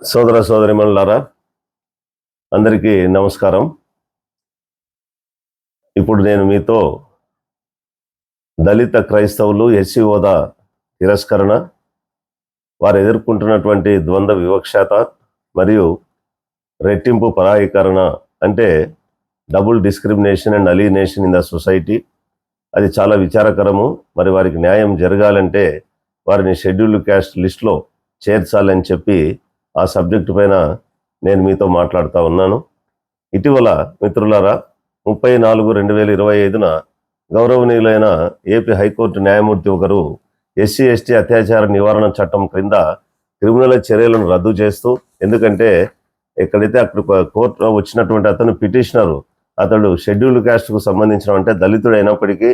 సోదర సోదరిమణులారా అందరికీ నమస్కారం. ఇప్పుడు నేను మీతో దళిత క్రైస్తవులు ఎస్సీ హోదా తిరస్కరణ వారు ఎదుర్కొంటున్నటువంటి ద్వంద్వ వివక్షత మరియు రెట్టింపు పరాయీకరణ అంటే double discrimination and alienation in the society. అది చాలా విచారకరము. మరి వారికి న్యాయం జరగాలంటే వారిని షెడ్యూల్డ్ క్యాస్ట్ లిస్ట్లో చేర్చాలని చెప్పి ఆ సబ్జెక్టు పైన నేను మీతో మాట్లాడుతూ ఉన్నాను. ఇటీవల మిత్రులారా ముప్పై నాలుగు రెండు వేల ఇరవై ఐదున గౌరవనీయులైన ఏపీ హైకోర్టు న్యాయమూర్తి ఒకరు ఎస్సీ ఎస్టీ అత్యాచార నివారణ చట్టం క్రింద క్రిమినల్ చర్యలను రద్దు చేస్తూ ఎందుకంటే ఎక్కడైతే అక్కడ కోర్టులో వచ్చినటువంటి అతను పిటిషనరు అతడు షెడ్యూల్డ్ క్యాస్ట్కు సంబంధించిన అంటే దళితుడు అయినప్పటికీ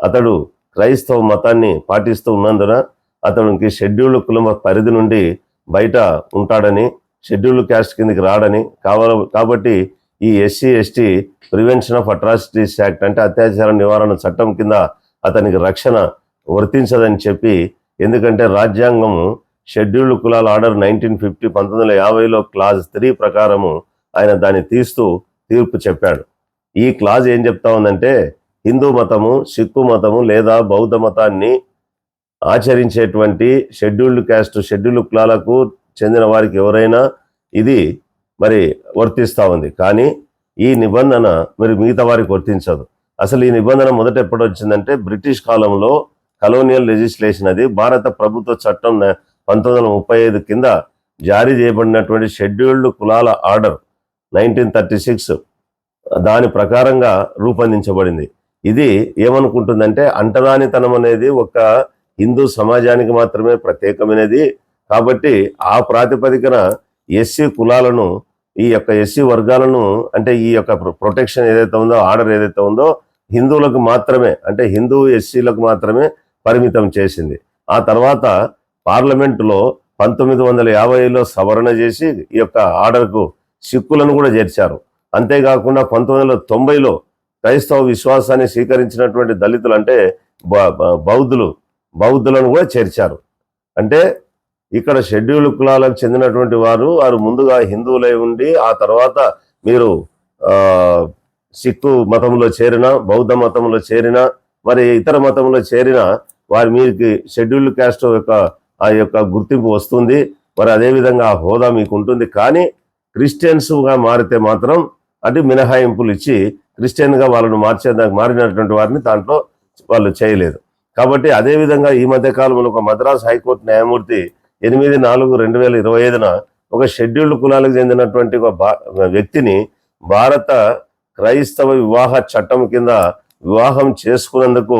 అతడు క్రైస్తవ మతాన్ని పాటిస్తూ ఉన్నందున అతనికి షెడ్యూల్డ్ కులం పరిధి నుండి బయట ఉంటాడని షెడ్యూల్డ్ క్యాస్ట్ కిందకి రాడని కావాల కాబట్టి ఈ SC ST prevention of atrocities act అంటే అత్యాచార నివారణ చట్టం కింద అతనికి రక్షణ వర్తించదని చెప్పి ఎందుకంటే రాజ్యాంగము షెడ్యూల్డ్ కులాల ఆర్డర్ నైన్టీన్ ఫిఫ్టీ పంతొమ్మిది వందల యాభైలో క్లాజ్ త్రీ ప్రకారము ఆయన దాన్ని తీస్తూ తీర్పు చెప్పాడు. ఈ క్లాజ్ ఏం చెప్తా ఉందంటే హిందూ మతము సిక్కు మతము లేదా బౌద్ధ మతాన్ని ఆచరించేటువంటి షెడ్యూల్డ్ క్యాస్ట్ షెడ్యూల్డ్ కులాలకు చెందిన వారికి ఎవరైనా ఇది మరి వర్తిస్తూ ఉంది. కానీ ఈ నిబంధన మరి మిగతా వారికి వర్తించదు. అసలు ఈ నిబంధన మొదట ఎప్పుడు వచ్చిందంటే బ్రిటిష్ కాలంలో కలోనియల్ లెజిస్లేషన్ అది భారత ప్రభుత్వ చట్టం పంతొమ్మిది వందల ముప్పై ఐదు కింద జారీ చేయబడినటువంటి షెడ్యూల్డ్ కులాల ఆర్డర్ నైన్టీన్ థర్టీ సిక్స్ దాని ప్రకారంగా రూపొందించబడింది. ఇది ఏమనుకుంటుందంటే అంటరానితనం అనేది ఒక హిందూ సమాజానికి మాత్రమే ప్రత్యేకమైనది. కాబట్టి ఆ ప్రాతిపదికన ఎస్సీ కులాలను ఈ యొక్క ఎస్సీ వర్గాలను అంటే ఈ యొక్క ప్రొ- ప్రొటెక్షన్ ఏదైతే ఉందో ఆర్డర్ ఏదైతే ఉందో హిందువులకు మాత్రమే అంటే హిందూ ఎస్సీలకు మాత్రమే పరిమితం చేసింది. ఆ తర్వాత పార్లమెంటులో పంతొమ్మిది వందల యాభైలో సవరణ చేసి ఈ యొక్క ఆర్డర్కు సిక్కులను కూడా చేర్చారు. అంతేకాకుండా పంతొమ్మిది వందల తొంభైలో క్రైస్తవ విశ్వాసాన్ని స్వీకరించినటువంటి దళితులు అంటే బ- బ- బౌద్ధులు బౌద్ధులను కూడా చేర్చారు. అంటే ఇక్కడ షెడ్యూల్ కులాలకు చెందినటువంటి వారు వారు ముందుగా హిందువులై ఉండి ఆ తర్వాత మీరు సిక్కు మతంలో చేరిన బౌద్ధ మతంలో చేరిన మరి ఇతర మతంలో చేరిన వారి మీకు షెడ్యూల్ క్యాస్ట్ యొక్క ఆ యొక్క గుర్తింపు వస్తుంది. మరి అదేవిధంగా ఆ హోదా మీకు ఉంటుంది. కానీ క్రిస్టియన్స్గా మారితే మాత్రం అంటే మినహాయింపులు ఇచ్చి క్రిస్టియన్గా వాళ్ళను మార్చేదానికి మారినటువంటి వారిని దాంట్లో వాళ్ళు చేయలేదు. కాబట్టి అదేవిధంగా ఈ మధ్య కాలంలో ఒక మద్రాస్ హైకోర్టు న్యాయమూర్తి ఎనిమిది నాలుగు రెండు వేల ఇరవై ఐదున ఒక షెడ్యూల్డ్ కులాలకు చెందినటువంటి ఒక భా- వ్యక్తిని భారత క్రైస్తవ వివాహ చట్టం కింద వివాహం చేసుకున్నందుకు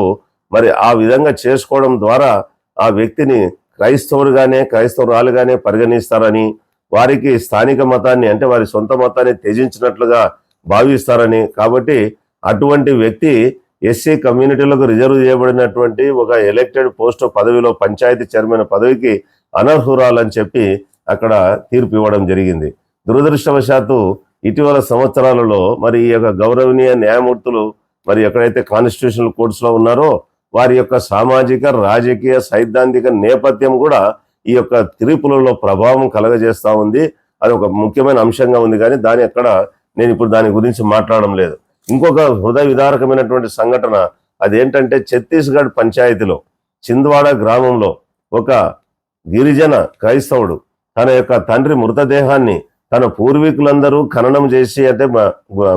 మరి ఆ విధంగా చేసుకోవడం ద్వారా ఆ వ్యక్తిని క్రైస్తవుడుగానే క్రైస్తవురాలుగానే పరిగణిస్తారని వారికి స్థానిక మతాన్ని అంటే వారి సొంత మతాన్ని త్యజించినట్లుగా భావిస్తారని. కాబట్టి అటువంటి వ్యక్తి ఎస్సీ కమ్యూనిటీలకు రిజర్వ్ చేయబడినటువంటి ఒక ఎలక్టెడ్ పోస్ట్ పదవిలో పంచాయతీ చైర్మన్ పదవికి అనర్హురాలని చెప్పి అక్కడ తీర్పు ఇవ్వడం జరిగింది. దురదృష్టవశాత్తు ఇటీవల సంవత్సరాలలో మరి ఈ యొక్క గౌరవనీయ న్యాయమూర్తులు మరి ఎక్కడైతే కాన్స్టిట్యూషనల్ కోర్ట్స్లో ఉన్నారో వారి యొక్క సామాజిక రాజకీయ సైద్ధాంతిక నేపథ్యం కూడా ఈ యొక్క తీర్పులలో ప్రభావం కలగజేస్తూ ఉంది. అది ఒక ముఖ్యమైన అంశంగా ఉంది కానీ దాని ఎక్కడ నేను ఇప్పుడు దాని గురించి మాట్లాడడం లేదు. ఇంకొక హృదయ విదారకమైనటువంటి సంఘటన అదేంటంటే ఛత్తీస్గఢ్ పంచాయతీలో చింద్వాడ గ్రామంలో ఒక గిరిజన క్రైస్తవుడు తన యొక్క తండ్రి మృతదేహాన్ని తన పూర్వీకులందరూ ఖననం చేసి అంటే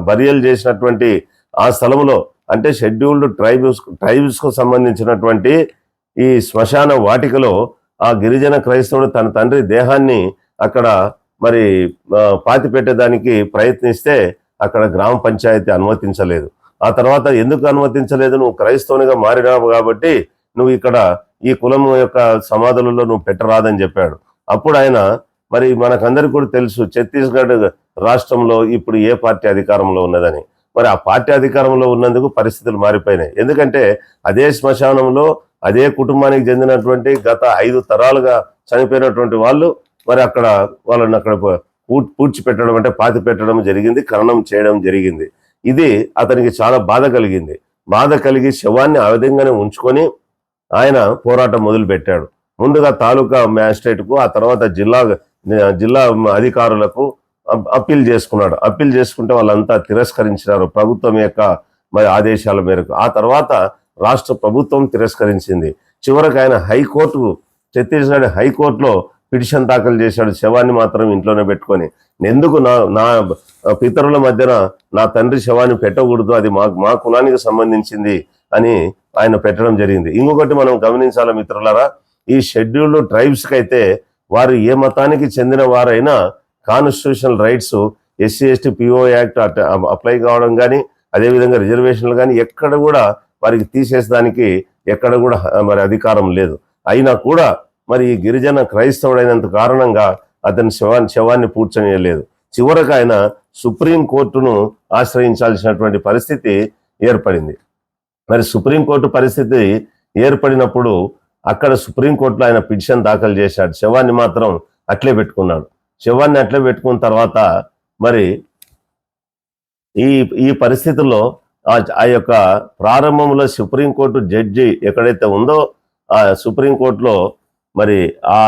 బరియలు చేసినటువంటి ఆ స్థలంలో అంటే షెడ్యూల్డ్ ట్రైబ్స్ ట్రైబ్స్కు సంబంధించినటువంటి ఈ శ్మశాన వాటికలో ఆ గిరిజన క్రైస్తవుడు తన తండ్రి దేహాన్ని అక్కడ మరి పాతి పెట్టేదానికి ప్రయత్నిస్తే అక్కడ గ్రామ పంచాయతీ అనుమతించలేదు. ఆ తర్వాత ఎందుకు అనుమతించలేదు? నువ్వు క్రైస్తవునిగా మారినావు కాబట్టి నువ్వు ఇక్కడ ఈ కులం యొక్క సమాధులలో నువ్వు పెట్టరాదని చెప్పాడు. అప్పుడు ఆయన మరి మనకందరికీ కూడా తెలుసు ఛత్తీస్గఢ్ రాష్ట్రంలో ఇప్పుడు ఏ పార్టీ అధికారంలో ఉన్నదని. మరి ఆ పార్టీ అధికారంలో ఉన్నందుకు పరిస్థితులు మారిపోయినాయి. ఎందుకంటే అదే శ్మశానంలో అదే కుటుంబానికి చెందినటువంటి గత ఐదు తరాలుగా చనిపోయినటువంటి వాళ్ళు మరి అక్కడ వాళ్ళని అక్కడ పూ- పూడ్చిపెట్టడం అంటే పాతి పెట్టడం జరిగింది కరణం చేయడం జరిగింది. ఇది అతనికి చాలా బాధ కలిగింది. బాధ కలిగి శవాన్ని ఆ విధంగానే ఉంచుకొని ఆయన పోరాటం మొదలుపెట్టాడు. ముందుగా తాలూకా మ్యాజిస్ట్రేట్కు ఆ తర్వాత జిల్లా జిల్లా అధికారులకు అప్పీల్ చేసుకున్నాడు. అప్పీల్ చేసుకుంటే వాళ్ళంతా తిరస్కరించినారు ప్రభుత్వం యొక్క మరి ఆదేశాల మేరకు. ఆ తర్వాత రాష్ట్ర ప్రభుత్వం తిరస్కరించింది. చివరకు ఆయన హైకోర్టు ఛత్తీస్గఢ్ హైకోర్టులో పిటిషన్ దాఖలు చేశాడు శవాన్ని మాత్రం ఇంట్లోనే పెట్టుకొని. ఎందుకు నా నా పితరుల మధ్యన నా తండ్రి శవాన్ని పెట్టకూడదు అది మా మా కులానికి సంబంధించింది అని ఆయన పెట్టడం జరిగింది. ఇంకొకటి మనం గమనించాలి మిత్రులారా ఈ షెడ్యూల్డ్ ట్రైబ్స్కి అయితే వారు ఏ మతానికి చెందిన వారైనా constitutional rights SC ST PO act apply కావడం కానీ అదేవిధంగా రిజర్వేషన్లు కానీ ఎక్కడ కూడా వారికి తీసేసడానికి ఎక్కడ కూడా మరి అధికారం లేదు. అయినా కూడా మరి ఈ గిరిజన క్రైస్తవుడైనంత కారణంగా అతని శవాన్ని శవాన్ని పూడ్చనీయలేదు. చివరకు ఆయన సుప్రీం కోర్టును ఆశ్రయించాల్సినటువంటి పరిస్థితి ఏర్పడింది. మరి సుప్రీంకోర్టు పరిస్థితి ఏర్పడినప్పుడు అక్కడ సుప్రీంకోర్టులో ఆయన పిటిషన్ దాఖలు చేశాడు. శవాన్ని మాత్రం అట్లే పెట్టుకున్నాడు. శవాన్ని అట్లే పెట్టుకున్న తర్వాత మరి ఈ ఈ పరిస్థితుల్లో ఆ ఆ యొక్క ప్రారంభంలో సుప్రీంకోర్టు జడ్జి ఎక్కడైతే ఉందో ఆ సుప్రీంకోర్టులో మరి ఆ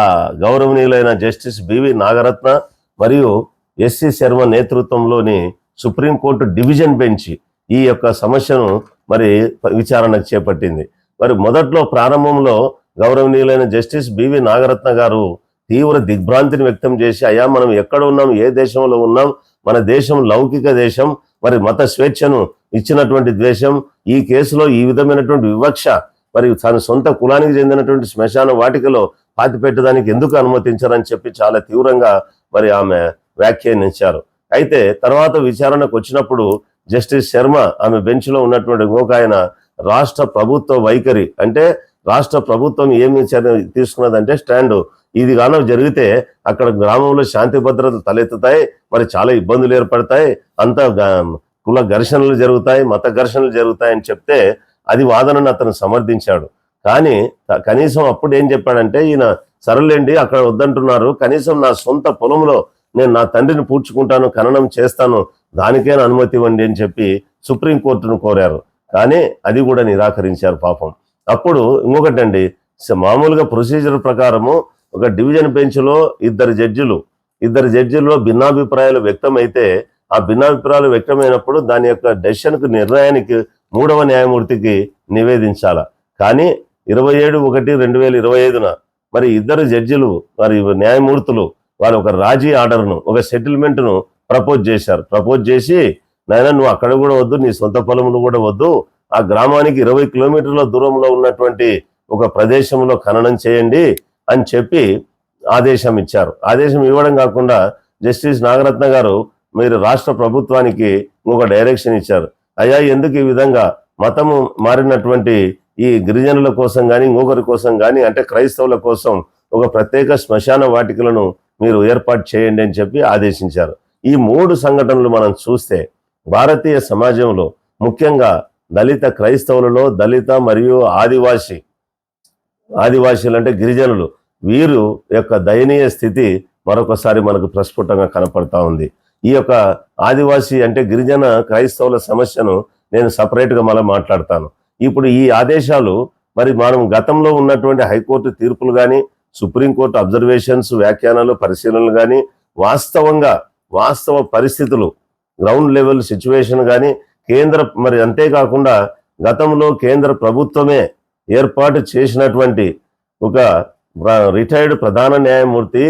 గౌరవనీయులైన జస్టిస్ బివి నాగరత్న మరియు ఎస్సి శర్మ నేతృత్వంలోని సుప్రీంకోర్టు డివిజన్ బెంచ్ ఈ యొక్క సమస్యను మరి విచారణకు చేపట్టింది. మరి మొదట్లో ప్రారంభంలో గౌరవనీయులైన జస్టిస్ బివి నాగరత్న గారు తీవ్ర దిగ్భ్రాంతిని వ్యక్తం చేసి అయా మనం ఎక్కడ ఉన్నాం? ఏ దేశంలో ఉన్నాం? మన దేశం లౌకిక దేశం. మరి మత స్వేచ్ఛను ఇచ్చినటువంటి ద్వేషం. ఈ కేసులో ఈ విధమైనటువంటి వివక్ష మరి తన సొంత కులానికి చెందినటువంటి శ్మశాన వాటికలో పాతి పెట్టడానికి ఎందుకు అనుమతించారని చెప్పి చాలా తీవ్రంగా మరి ఆమె వ్యాఖ్యానించారు. అయితే తర్వాత విచారణకు వచ్చినప్పుడు జస్టిస్ శర్మ ఆమె బెంచ్లో ఉన్నటువంటి ఇంకొక ఆయన రాష్ట్ర ప్రభుత్వ వైఖరి అంటే రాష్ట్ర ప్రభుత్వం ఏమి తీసుకున్నదంటే స్టాండ్. ఇది గానో జరిగితే అక్కడ గ్రామంలో శాంతి భద్రతలు తలెత్తుతాయి మరి చాలా ఇబ్బందులు ఏర్పడతాయి అంత కుల ఘర్షణలు జరుగుతాయి మత ఘర్షణలు జరుగుతాయి అని చెప్తే అది వాదనను అతను సమర్థించాడు. కానీ కనీసం అప్పుడు ఏం చెప్పాడంటే ఈయన సరలేండి అక్కడ వద్దంటున్నారు. కనీసం నా సొంత పొలంలో నేను నా తండ్రిని పూడ్చుకుంటాను ఖననం చేస్తాను దానికైనా అనుమతి ఇవ్వండి అని చెప్పి సుప్రీంకోర్టును కోరారు. కానీ అది కూడా నిరాకరించారు పాపం. అప్పుడు ఇంకొకటండి మామూలుగా ప్రొసీజర్ ప్రకారము ఒక డివిజన్ బెంచ్లో ఇద్దరు జడ్జిలు ఇద్దరు జడ్జిల్లో భిన్నాభిప్రాయాలు వ్యక్తమైతే ఆ భిన్నాభిప్రాయాలు వ్యక్తమైనప్పుడు దాని యొక్క డెసిషన్కు నిర్ణయానికి మూడవ న్యాయమూర్తికి నివేదించాల? కానీ ఇరవై ఏడు ఒకటి రెండు వేల ఇరవై ఐదున మరి ఇద్దరు జడ్జిలు మరి న్యాయమూర్తులు వారు ఒక రాజీ ఆర్డర్ను ఒక సెటిల్మెంట్ను ప్రపోజ్ చేశారు. ప్రపోజ్ చేసి నాయన నువ్వు అక్కడ కూడా వద్దు నీ సొంత పొలంలో కూడా వద్దు. ఆ గ్రామానికి ఇరవై కిలోమీటర్ల దూరంలో ఉన్నటువంటి ఒక ప్రదేశంలో ఖననం చేయండి అని చెప్పి ఆదేశం ఇచ్చారు. ఆదేశం ఇవ్వడం కాకుండా జస్టిస్ నాగరత్న గారు మీరు రాష్ట్ర ప్రభుత్వానికి ఒక డైరెక్షన్ ఇచ్చారు. అయ్యా ఎందుకు ఈ విధంగా మతము మారినటువంటి ఈ గిరిజనుల కోసం కానీ ఇంకొకరి కోసం కానీ అంటే క్రైస్తవుల కోసం ఒక ప్రత్యేక శ్మశాన వాటికలను మీరు ఏర్పాటు చేయండి అని చెప్పి ఆదేశించారు. ఈ మూడు సంఘటనలు మనం చూస్తే భారతీయ సమాజంలో ముఖ్యంగా దళిత క్రైస్తవులలో దళిత మరియు ఆదివాసి ఆదివాసీలు అంటే గిరిజనులు వీరు యొక్క దయనీయ స్థితి మరొకసారి మనకు ప్రస్ఫుటంగా కనపడతా ఉంది. ఈ యొక్క ఆదివాసీ అంటే గిరిజన క్రైస్తవుల సమస్యను నేను సపరేట్గా మళ్ళీ మాట్లాడతాను. ఇప్పుడు ఈ ఆదేశాలు మరి మనం గతంలో ఉన్నటువంటి హైకోర్టు తీర్పులు కానీ సుప్రీంకోర్టు అబ్జర్వేషన్స్ వ్యాఖ్యానాలు పరిశీలనలు కానీ వాస్తవంగా వాస్తవ పరిస్థితులు గ్రౌండ్ లెవెల్ సిచ్యువేషన్ కానీ కేంద్ర మరి అంతేకాకుండా గతంలో కేంద్ర ప్రభుత్వమే ఏర్పాటు చేసినటువంటి ఒక రిటైర్డ్ ప్రధాన న్యాయమూర్తి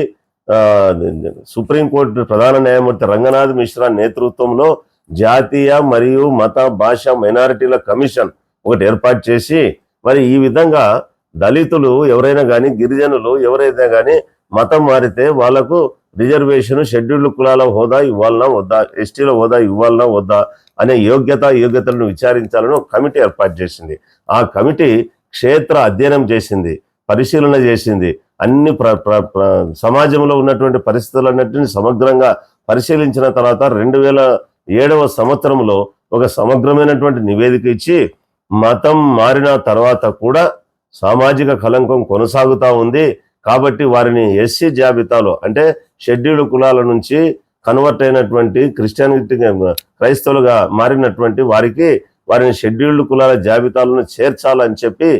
సుప్రీంకోర్టు ప్రధాన న్యాయమూర్తి రంగనాథ్ మిశ్రా నేతృత్వంలో జాతీయ మరియు మత భాష మైనారిటీల కమిషన్ ఒకటి ఏర్పాటు చేసి మరి ఈ విధంగా దళితులు ఎవరైనా కానీ గిరిజనులు ఎవరైనా కానీ మతం మారితే వాళ్ళకు రిజర్వేషన్ షెడ్యూల్డ్ కులాల హోదా ఇవ్వాలన్నా వద్దా ఎస్టీల హోదా ఇవ్వాలన్నా వద్దా అనే యోగ్యత యోగ్యతలను విచారించాలని ఒక కమిటీ ఏర్పాటు చేసింది. ఆ కమిటీ క్షేత్ర అధ్యయనం చేసింది. పరిశీలన చేసింది. అన్ని ప్ర ప్ర సమాజంలో ఉన్నటువంటి పరిస్థితులన్నింటినీ సమగ్రంగా పరిశీలించిన తర్వాత రెండు వేల ఏడవ సంవత్సరంలో ఒక సమగ్రమైనటువంటి నివేదిక ఇచ్చి మతం మారిన తర్వాత కూడా సామాజిక కలంకం కొనసాగుతూ ఉంది. కాబట్టి వారిని ఎస్సీ జాబితాలో అంటే షెడ్యూల్డ్ కులాల నుంచి కన్వర్ట్ అయినటువంటి క్రిస్టియానిటీ క్రైస్తవులుగా మారినటువంటి వారికి వారిని షెడ్యూల్డ్ కులాల జాబితాలను చేర్చాలని చెప్పి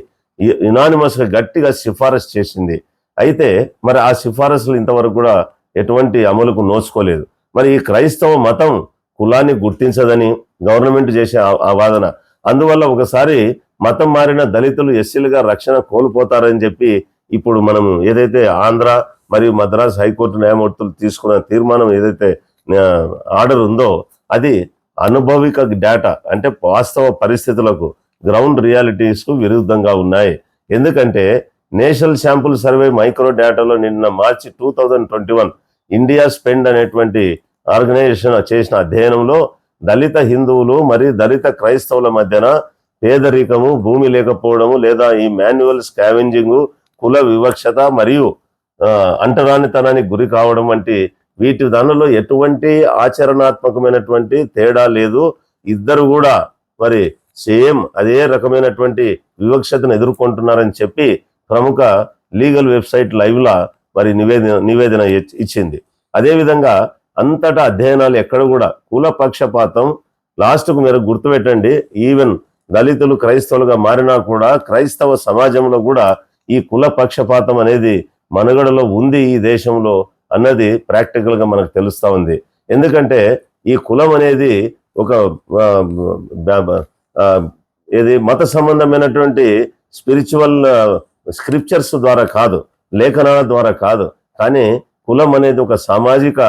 యునానిమస్గా గట్టిగా సిఫారసు చేసింది. అయితే మరి ఆ సిఫారసులు ఇంతవరకు కూడా ఎటువంటి అమలుకు నోచుకోలేదు. మరి ఈ క్రైస్తవ మతం కులాన్ని గుర్తించదని గవర్నమెంట్ చేసే ఆ- వాదన. అందువల్ల ఒకసారి మతం మారిన దళితులు ఎస్సీలుగా రక్షణ కోల్పోతారని చెప్పి ఇప్పుడు మనం ఏదైతే ఆంధ్ర మరియు మద్రాస్ హైకోర్టు న్యాయమూర్తులు తీసుకున్న తీర్మానం ఏదైతే ఆర్డర్ ఉందో అది అనుభవిక డేటా అంటే వాస్తవ పరిస్థితులకు గ్రౌండ్ రియాలిటీస్కు విరుద్ధంగా ఉన్నాయి. ఎందుకంటే నేషనల్ శాంపుల్ సర్వే మైక్రో డేటాలో నిన్న March two thousand twenty one India spend అనేటువంటి ఆర్గనైజేషన్ చేసిన అధ్యయనంలో దళిత హిందువులు మరియు దళిత క్రైస్తవుల మధ్యన పేదరికము భూమి లేకపోవడము లేదా ఈ మాన్యువల్ స్కావెంజింగు కుల వివక్షత మరియు అంటరానితనానికి గురి కావడం వంటి వీటి దానిలో ఎటువంటి ఆచరణాత్మకమైనటువంటి తేడా లేదు. ఇద్దరు కూడా మరి సేమ్ అదే రకమైనటువంటి వివక్షతను ఎదుర్కొంటున్నారని చెప్పి ప్రముఖ లీగల్ వెబ్సైట్ లైవ్లా మరి నివేదన నివేదన ఇచ్చింది. అదేవిధంగా అంతటా అధ్యయనాలు ఎక్కడ కూడా కుల పక్షపాతం లాస్ట్కు మీరు గుర్తుపెట్టండి ఈవెన్ దళితులు క్రైస్తవులుగా మారినా కూడా క్రైస్తవ సమాజంలో కూడా ఈ కుల పక్షపాతం అనేది మనుగడలో ఉంది ఈ దేశంలో అన్నది ప్రాక్టికల్గా మనకు తెలుస్తూ ఉంది. ఎందుకంటే ఈ కులం అనేది ఒక ఇది మత సంబంధమైనటువంటి స్పిరిచువల్ స్క్రిప్చర్స్ ద్వారా కాదు లేఖనాల ద్వారా కాదు. కానీ కులం అనేది ఒక సామాజిక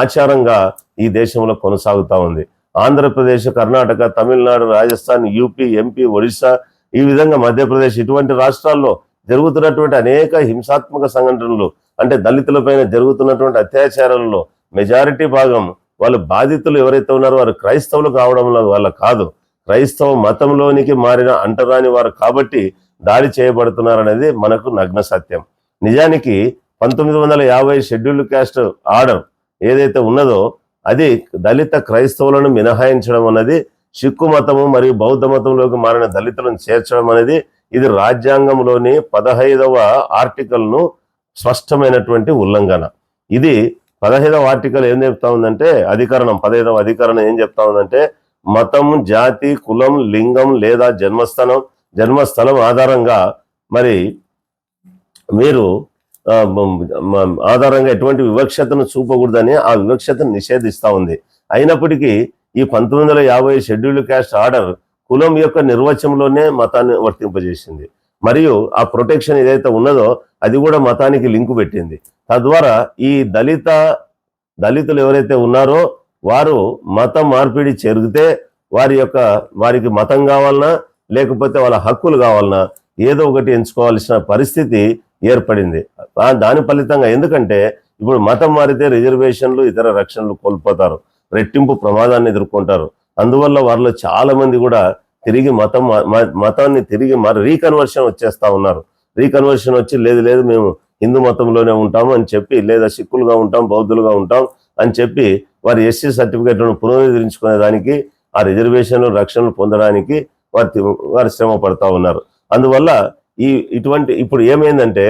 ఆచారంగా ఈ దేశంలో కొనసాగుతా ఉంది. ఆంధ్రప్రదేశ్ కర్ణాటక తమిళనాడు రాజస్థాన్ యూపీ ఎంపీ ఒడిశా ఈ విధంగా మధ్యప్రదేశ్ ఇటువంటి రాష్ట్రాల్లో జరుగుతున్నటువంటి అనేక హింసాత్మక సంఘటనలు అంటే దళితులపైన జరుగుతున్నటువంటి అత్యాచారాలలో మెజారిటీ భాగం వాళ్ళు బాధితులు ఎవరైతే ఉన్నారో వారు క్రైస్తవులు కావడం వల్ల కాదు. క్రైస్తవ మతంలోనికి మారిన అంటరాని వారు కాబట్టి దాడి చేయబడుతున్నారనేది మనకు నగ్న సత్యం. నిజానికి పంతొమ్మిది వందల యాభై షెడ్యూల్డ్ క్యాస్ట్ ఆర్డర్ ఏదైతే ఉన్నదో అది దళిత క్రైస్తవులను మినహాయించడం అన్నది సిక్కు మతము మరియు బౌద్ధ మతంలోకి మారిన దళితులను చేర్చడం అనేది ఇది రాజ్యాంగంలోని పదహైదవ ఆర్టికల్ను స్పష్టమైనటువంటి ఉల్లంఘన. ఇది పదహైదవ ఆర్టికల్ ఏం చెప్తా ఉందంటే అధికరణం పదహైదవ అధికరణం ఏం చెప్తా ఉందంటే మతం జాతి కులం లింగం లేదా జన్మస్థలం జన్మస్థలం ఆధారంగా మరి మీరు ఆధారంగా ఎటువంటి వివక్షతను చూపకూడదని ఆ వివక్షతను నిషేధిస్తూ ఉంది. అయినప్పటికీ ఈ పంతొమ్మిది వందల యాభై షెడ్యూల్డ్ క్యాస్ట్ ఆర్డర్ కులం యొక్క నిర్వచనంలోనే మతాన్ని వర్తింపజేసింది. మరియు ఆ ప్రొటెక్షన్ ఏదైతే ఉన్నదో అది కూడా మతానికి లింకు పెట్టింది. తద్వారా ఈ దళిత దళితులు ఎవరైతే ఉన్నారో వారు మత మార్పిడి జరిగితే వారి యొక్క వారికి మతం కావాలన్నా లేకపోతే వాళ్ళ హక్కులు కావాలన్నా ఏదో ఒకటి ఎంచుకోవాల్సిన పరిస్థితి ఏర్పడింది. దాని ఫలితంగా ఎందుకంటే ఇప్పుడు మతం మారితే రిజర్వేషన్లు ఇతర రక్షణలు కోల్పోతారు. రెట్టింపు ప్రమాదాన్ని ఎదుర్కొంటారు. అందువల్ల వారిలో చాలా మంది కూడా తిరిగి మతం మా- మతాన్ని తిరిగి మరి రీకన్వర్షన్ వచ్చేస్తా ఉన్నారు. రీకన్వర్షన్ వచ్చి లేదు లేదు మేము హిందూ మతంలోనే ఉంటాము అని చెప్పి లేదా సిక్కులుగా ఉంటాం బౌద్ధులుగా ఉంటాం అని చెప్పి వారి ఎస్సీ సర్టిఫికేట్లను పునరుద్ధరించుకునే దానికి ఆ రిజర్వేషన్లు రక్షణలు పొందడానికి వారి వారు శ్రమ పడతా ఉన్నారు. అందువల్ల ఈ ఇటువంటి ఇప్పుడు ఏమైందంటే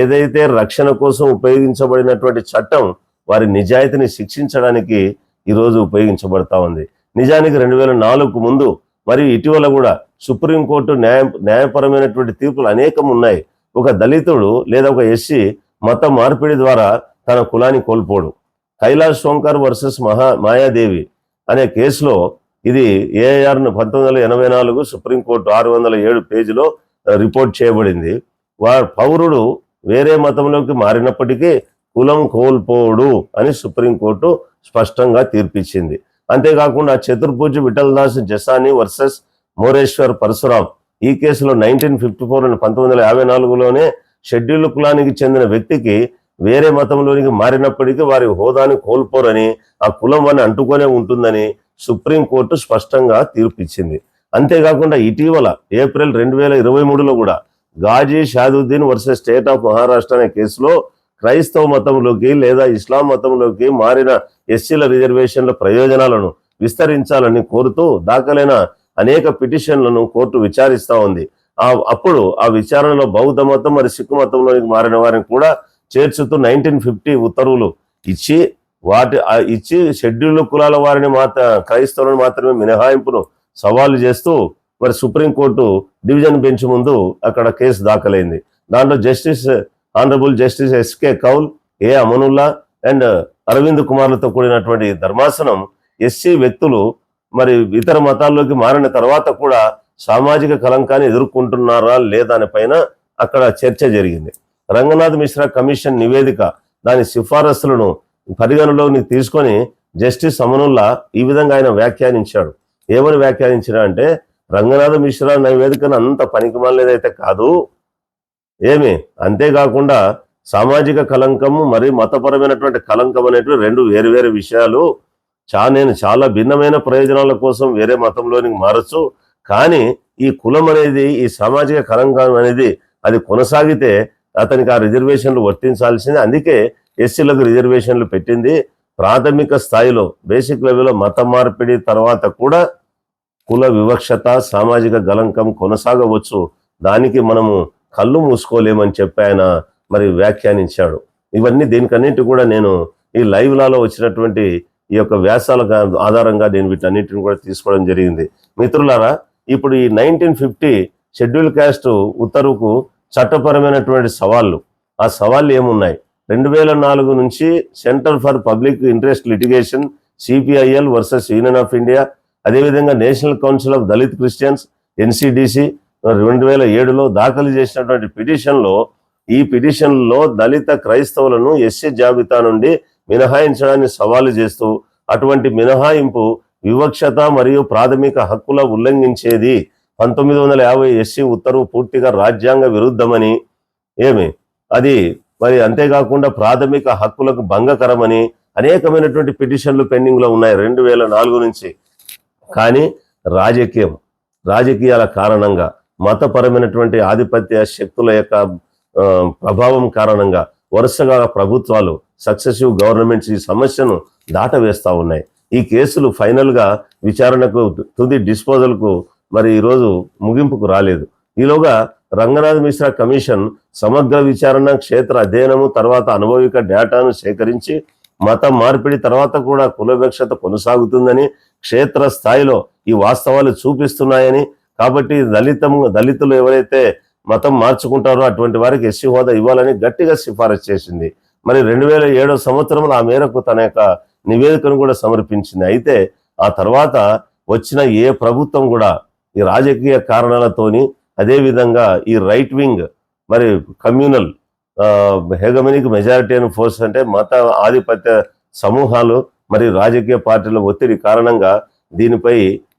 ఏదైతే రక్షణ కోసం ఉపయోగించబడినటువంటి చట్టం వారి నిజాయితీని శిక్షించడానికి ఈరోజు ఉపయోగించబడతా ఉంది. నిజానికి రెండు వేల నాలుగుకు ముందు మరియు ఇటీవల కూడా సుప్రీంకోర్టు న్యాయ న్యాయపరమైనటువంటి తీర్పులు అనేకం ఉన్నాయి. ఒక దళితుడు లేదా ఒక ఎస్సీ మత మార్పిడి ద్వారా తన కులాన్ని కోల్పోడు. కైలాష్ శోంకర్ వర్సెస్ మహా మాయాదేవి అనే కేసులో ఇది ఏఆర్ పంతొమ్మిది వందల ఎనభై నాలుగు సుప్రీంకోర్టు ఆరు వందల ఏడు పేజీలో రిపోర్ట్ చేయబడింది. వారు పౌరుడు వేరే మతంలోకి మారినప్పటికీ కులం కోల్పోడు అని సుప్రీంకోర్టు స్పష్టంగా తీర్పిచ్చింది. అంతేకాకుండా చతుర్భుజ్ విఠల్దాస్ జసాని వర్సెస్ మోరేశ్వర్ పరశురాం ఈ కేసులో నైన్టీన్ ఫిఫ్టీ ఫోర్ పంతొమ్మిది వందల యాభై నాలుగులోనే షెడ్యూల్ కులానికి చెందిన వ్యక్తికి వేరే మతంలోనికి మారినప్పటికీ వారి హోదాని కోల్పోరని ఆ కులం అని అంటుకొనే ఉంటుందని సుప్రీంకోర్టు స్పష్టంగా తీర్పిచ్చింది. అంతేకాకుండా ఇటీవల ఏప్రిల్ రెండు వేల ఇరవై మూడులో కూడా Ghazi Shaduddin versus state of Maharashtra అనే కేసులో క్రైస్తవ మతంలోకి లేదా ఇస్లాం మతంలోకి మారిన ఎస్సీల రిజర్వేషన్ల ప్రయోజనాలను విస్తరించాలని కోరుతూ దాఖలైన అనేక పిటిషన్లను కోర్టు విచారిస్తూ ఉంది. ఆ అప్పుడు ఆ విచారణలో బౌద్ధ మతం మరి సిక్కు మతంలోనికి మారిన వారిని కూడా చేర్చుతూ నైన్టీన్ ఫిఫ్టీ ఉత్తర్వులు ఇచ్చి వాటి ఇచ్చి షెడ్యూల్డ్ కులాల వారిని మాత్ర క్రైస్తవులను మాత్రమే మినహాయింపును సవాలు చేస్తూ మరి సుప్రీంకోర్టు డివిజన్ బెంచ్ ముందు అక్కడ కేసు దాఖలైంది. దాంట్లో justice honourable justice SK Kaul A Amanullah and Arvind కుమార్లతో కూడినటువంటి ధర్మాసనం ఎస్సీ వ్యక్తులు మరి ఇతర మతాల్లోకి మారిన తర్వాత కూడా సామాజిక కలంకాన్ని ఎదుర్కొంటున్నారా లేదా అనే పైన అక్కడ చర్చ జరిగింది. రంగనాథ్ మిశ్రా కమిషన్ నివేదిక దాని సిఫారసులను పరిగణలోకి తీసుకొని జస్టిస్ అమనుల్లా ఈ విధంగా ఆయన వ్యాఖ్యానించాడు. ఏమని వ్యాఖ్యానించిన అంటే రంగనాథ మిశ్రా నివేదికను అంత పనికిమాలేదైతే కాదు. ఏమి? అంతేకాకుండా సామాజిక కలంకము మరియు మతపరమైనటువంటి కలంకం అనేటువంటి రెండు వేరు వేరు విషయాలు. చా నేను చాలా భిన్నమైన ప్రయోజనాల కోసం వేరే మతంలోనికి మారచ్చు. కానీ ఈ కులం అనేది ఈ సామాజిక కలంకం అనేది అది కొనసాగితే అతనికి ఆ రిజర్వేషన్లు వర్తించాల్సింది. అందుకే ఎస్సీలకు రిజర్వేషన్లు పెట్టింది. ప్రాథమిక స్థాయిలో బేసిక్ లెవెల్లో మత మార్పిడి తర్వాత కూడా కుల వివక్షత సామాజిక గలంకం కొనసాగవచ్చు. దానికి మనము కళ్ళు మూసుకోలేమని చెప్పి ఆయన మరి వ్యాఖ్యానించాడు. ఇవన్నీ దీనికన్నిటి కూడా నేను ఈ లైవ్లలో వచ్చినటువంటి ఈ యొక్క వ్యాసాల ఆధారంగా నేను వీటన్నిటిని కూడా తీసుకోవడం జరిగింది. మిత్రులారా ఇప్పుడు ఈ నైన్టీన్ ఫిఫ్టీ షెడ్యూల్ క్యాస్ట్ ఉత్తర్వుకు చట్టపరమైనటువంటి సవాళ్ళు. ఆ సవాళ్ళు ఏమున్నాయి? రెండు వేల నాలుగు నుంచి centre for public interest litigation CPIL versus union of India అదేవిధంగా national council of Dalit Christians NCDC రెండు వేల ఏడులో దాఖలు చేసినటువంటి పిటిషన్లో ఈ పిటిషన్లో దళిత క్రైస్తవులను ఎస్సీ జాబితా నుండి మినహాయించడాన్ని సవాలు చేస్తూ అటువంటి మినహాయింపు వివక్షత మరియు ప్రాథమిక హక్కుల ఉల్లంఘించేది పంతొమ్మిది వందల యాభై ఎస్సీ ఉత్తర్వు పూర్తిగా రాజ్యాంగ విరుద్ధమని ఏమి? అది మరి అంతేకాకుండా ప్రాథమిక హక్కులకు భంగకరమని అనేకమైనటువంటి పిటిషన్లు పెండింగ్లో ఉన్నాయి రెండు వేల నాలుగు నుంచి. కానీ రాజకీయం రాజకీయాల కారణంగా మతపరమైనటువంటి ఆధిపత్య శక్తుల యొక్క ప్రభావం కారణంగా వరుసగా ప్రభుత్వాలు సక్సెసివ్ గవర్నమెంట్స్ ఈ సమస్యను దాటవేస్తూ ఉన్నాయి. ఈ కేసులు ఫైనల్గా విచారణకు తుది డిస్పోజల్కు మరి ఈరోజు ముగింపుకు రాలేదు. ఈలోగా రంగనాథ్ మిశ్రా కమిషన్ సమగ్ర విచారణ క్షేత్ర అధ్యయనము తర్వాత అనుభవిక డేటాను సేకరించి మత మార్పిడి తర్వాత కూడా కులవివక్షత కొనసాగుతుందని క్షేత్ర స్థాయిలో ఈ వాస్తవాలు చూపిస్తున్నాయని కాబట్టి దళితము దళితులు ఎవరైతే మతం మార్చుకుంటారో అటువంటి వారికి ఎస్సీ హోదా ఇవ్వాలని గట్టిగా సిఫారసు చేసింది. మరి రెండు వేల ఏడో సంవత్సరంలో ఆ మేరకు తన యొక్క నివేదికను కూడా సమర్పించింది. అయితే ఆ తర్వాత వచ్చిన ఏ ప్రభుత్వం కూడా ఈ రాజకీయ కారణాలతోని అదేవిధంగా ఈ రైట్ వింగ్ మరి కమ్యూనల్ హెగమనిక్ మెజారిటీ అని ఫోర్స్ అంటే మత ఆధిపత్య సమూహాలు మరి రాజకీయ పార్టీల ఒత్తిడి కారణంగా దీనిపై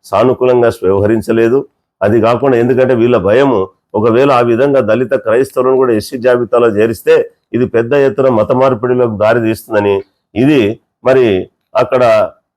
సానుకూలంగా వ్యవహరించలేదు. అది కాకుండా ఎందుకంటే వీళ్ళ భయము ఒకవేళ ఆ విధంగా దళిత క్రైస్తవులను కూడా ఎస్సీ జాబితాలో చేరిస్తే ఇది పెద్ద ఎత్తున మత మార్పిడిలోకి దారి తీస్తుందని. ఇది మరి అక్కడ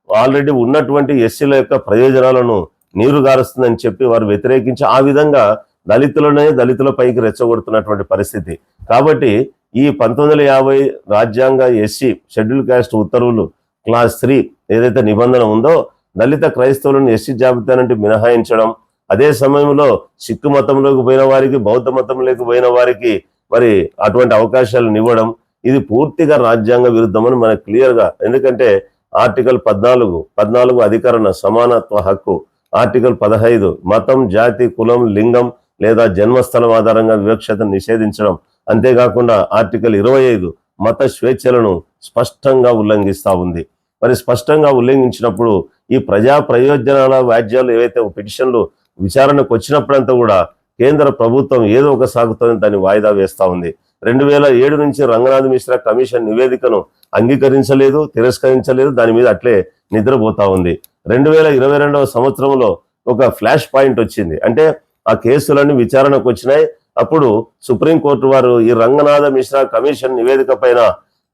ఆల్రెడీ ఉన్నటువంటి ఎస్సీల యొక్క ప్రయోజనాలను నీరు గారుస్తుందని చెప్పి వారు వ్యతిరేకించి ఆ విధంగా దళితులనే దళితుల పైకి రెచ్చగొడుతున్నటువంటి పరిస్థితి. కాబట్టి ఈ పంతొమ్మిది యాభై రాజ్యాంగ ఎస్సీ షెడ్యూల్ కాస్ట్ ఉత్తర్వులు క్లాస్ త్రీ ఏదైతే నిబంధన ఉందో దళిత క్రైస్తవులను ఎస్సీ జాబితా నుండి మినహాయించడం అదే సమయంలో సిక్కు మతంలోకి పోయిన వారికి బౌద్ధ మతంలోకి పోయిన వారికి మరి అటువంటి అవకాశాలను ఇవ్వడం ఇది పూర్తిగా రాజ్యాంగ విరుద్ధమని మనకు క్లియర్గా ఎందుకంటే ఆర్టికల్ పద్నాలుగు పద్నాలుగు అధికరణ సమానత్వ హక్కు ఆర్టికల్ పదహైదు మతం జాతి కులం లింగం లేదా జన్మస్థలం ఆధారంగా వివక్షతను నిషేధించడం. అంతేకాకుండా ఆర్టికల్ ఇరవై ఐదు మత స్వేచ్ఛలను స్పష్టంగా ఉల్లంఘిస్తా ఉంది. మరి స్పష్టంగా ఉల్లంఘించినప్పుడు ఈ ప్రజా ప్రయోజనాల వ్యాజ్యాలు ఏవైతే పిటిషన్లు విచారణకు వచ్చినప్పుడంతా కూడా కేంద్ర ప్రభుత్వం ఏదో ఒక సాగుతోనే దాన్ని వాయిదా వేస్తూ ఉంది. రెండు వేల ఏడు నుంచి రంగనాథ్ మిశ్రా కమిషన్ నివేదికను అంగీకరించలేదు తిరస్కరించలేదు. దాని మీద అట్లే నిద్రపోతా ఉంది. రెండు వేల ఇరవై రెండవ సంవత్సరంలో ఒక ఫ్లాష్ పాయింట్ వచ్చింది. అంటే ఆ కేసులన్నీ విచారణకు వచ్చినాయి. అప్పుడు సుప్రీంకోర్టు వారు ఈ రంగనాథ మిశ్రా కమిషన్ నివేదిక పైన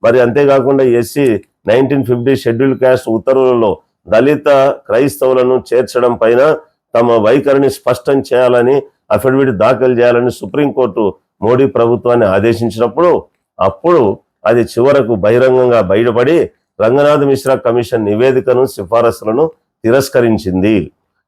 మరి అంతేకాకుండా SC nineteen fifty schedule caste ఉత్తర్వులలో దళిత క్రైస్తవులను చేర్చడం పైన తమ వైఖరిని స్పష్టం చేయాలని అఫిడవిట్ దాఖలు చేయాలని సుప్రీంకోర్టు మోడీ ప్రభుత్వాన్ని ఆదేశించినప్పుడు అప్పుడు అది చివరకు బహిరంగంగా బయటపడి రంగనాథ్ మిశ్రా కమిషన్ నివేదికను సిఫారసులను తిరస్కరించింది.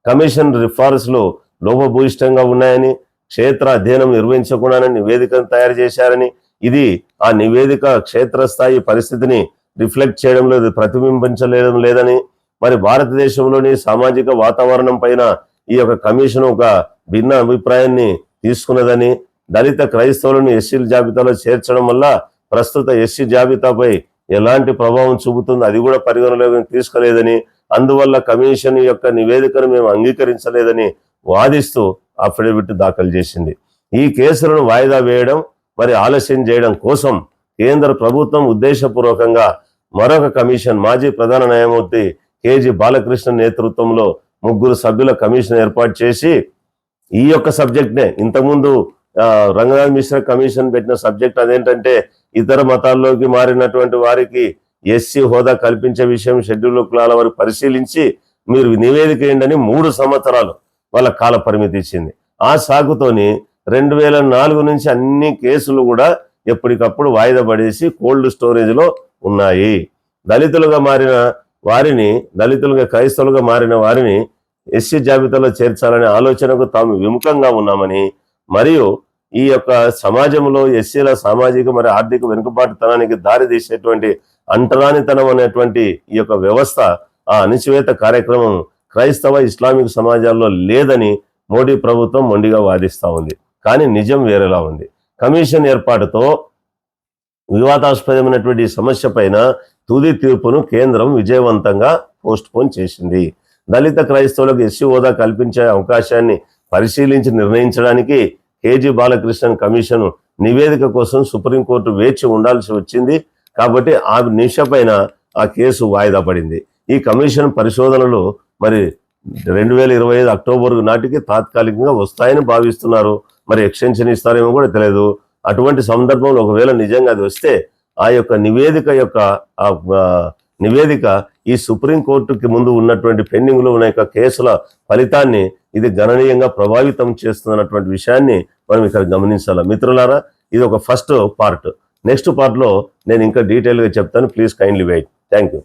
కమిషన్ సిఫారసులు లోపభూయిష్టంగా ఉన్నాయని క్షేత్ర అధ్యయనం నిర్వహించకుండానే నివేదికను తయారు చేశారని ఇది ఆ నివేదిక క్షేత్రస్థాయి పరిస్థితిని రిఫ్లెక్ట్ చేయడం లేదు ప్రతిబింబించలేడం లేదని మరి భారతదేశంలోని సామాజిక వాతావరణం పైన ఈ యొక్క కమిషన్ ఒక భిన్న అభిప్రాయాన్ని తీసుకున్నదని దళిత క్రైస్తవులను ఎస్సీల జాబితాలో చేర్చడం వల్ల ప్రస్తుత ఎస్సీ జాబితాపై ఎలాంటి ప్రభావం చూపుతుంది అది కూడా పరిగణలోకి తీసుకోలేదని అందువల్ల కమిషన్ యొక్క నివేదికను మేము అంగీకరించలేదని వాదిస్తూ అఫిడవిట్ దాఖలు చేసింది. ఈ కేసులను వాయిదా వేయడం మరి ఆలస్యం చేయడం కోసం కేంద్ర ప్రభుత్వం ఉద్దేశపూర్వకంగా మరొక కమిషన్ మాజీ ప్రధాన న్యాయమూర్తి కేజీ బాలకృష్ణ నేతృత్వంలో ముగ్గురు సభ్యుల కమిషన్ ఏర్పాటు చేసి ఈ యొక్క సబ్జెక్ట్నే ఇంతకుముందు రంగనాథ్ మిశ్రా కమిషన్ పెట్టిన సబ్జెక్ట్ అదేంటంటే ఇతర మతాల్లోకి మారినటువంటి వారికి ఎస్సీ హోదా కల్పించే విషయం షెడ్యూల్ కులాల వారు పరిశీలించి మీరు నివేదిక ఏంటని మూడు సంవత్సరాలు వాళ్ళ కాల పరిమితి ఇచ్చింది. ఆ సాగుతోని రెండు వేల నాలుగు నుంచి అన్ని కేసులు కూడా ఎప్పటికప్పుడు వాయిదా పడేసి కోల్డ్ స్టోరేజ్లో ఉన్నాయి. దళితులుగా మారిన వారిని దళితులుగా క్రైస్తవులుగా మారిన వారిని ఎస్సీ జాబితాలో చేర్చాలనే ఆలోచనకు తాము విముఖంగా ఉన్నామని మరియు ఈ యొక్క సమాజంలో ఎస్సీల సామాజిక మరియు ఆర్థిక వెనుకబాటుతనానికి దారి తీసేటువంటి అంటరానితనం అనేటువంటి ఈ యొక్క వ్యవస్థ ఆ అణిచివేత కార్యక్రమం క్రైస్తవ ఇస్లామిక్ సమాజాల్లో లేదని మోడీ ప్రభుత్వం మొండిగా వాదిస్తూ ఉంది. కానీ నిజం వేరేలా ఉంది. కమిషన్ ఏర్పాటుతో వివాదాస్పదమైనటువంటి సమస్య పైన తుది తీర్పును కేంద్రం విజయవంతంగా పోస్ట్ పోన్ చేసింది. దళిత క్రైస్తవులకు ఎస్సీ హోదా కల్పించే అవకాశాన్ని పరిశీలించి నిర్ణయించడానికి కేజీ బాలకృష్ణన్ కమిషన్ నివేదిక కోసం సుప్రీంకోర్టు వేచి ఉండాల్సి వచ్చింది. కాబట్టి ఆ నిష పైన ఆ కేసు వాయిదా పడింది. ఈ కమిషన్ పరిశోధనలు మరి రెండు వేల ఇరవై ఐదు అక్టోబర్ నాటికి తాత్కాలికంగా వస్తాయని భావిస్తున్నారు. మరి ఎక్స్టెన్షన్ ఇస్తారేమో కూడా తెలియదు. అటువంటి సందర్భంలో ఒకవేళ నిజంగా అది వస్తే ఆ యొక్క నివేదిక యొక్క నివేదిక ఈ సుప్రీంకోర్టుకి ముందు ఉన్నటువంటి పెండింగ్లో ఉన్న యొక్క కేసుల ఫలితాన్ని ఇది గణనీయంగా ప్రభావితం చేస్తున్నటువంటి విషయాన్ని మనం ఇక్కడ గమనించాలి. మిత్రులారా ఇది ఒక ఫస్ట్ పార్ట్. నెక్స్ట్ పార్ట్లో నేను ఇంకా డీటెయిల్గా చెప్తాను. Please kindly wait. Thank you.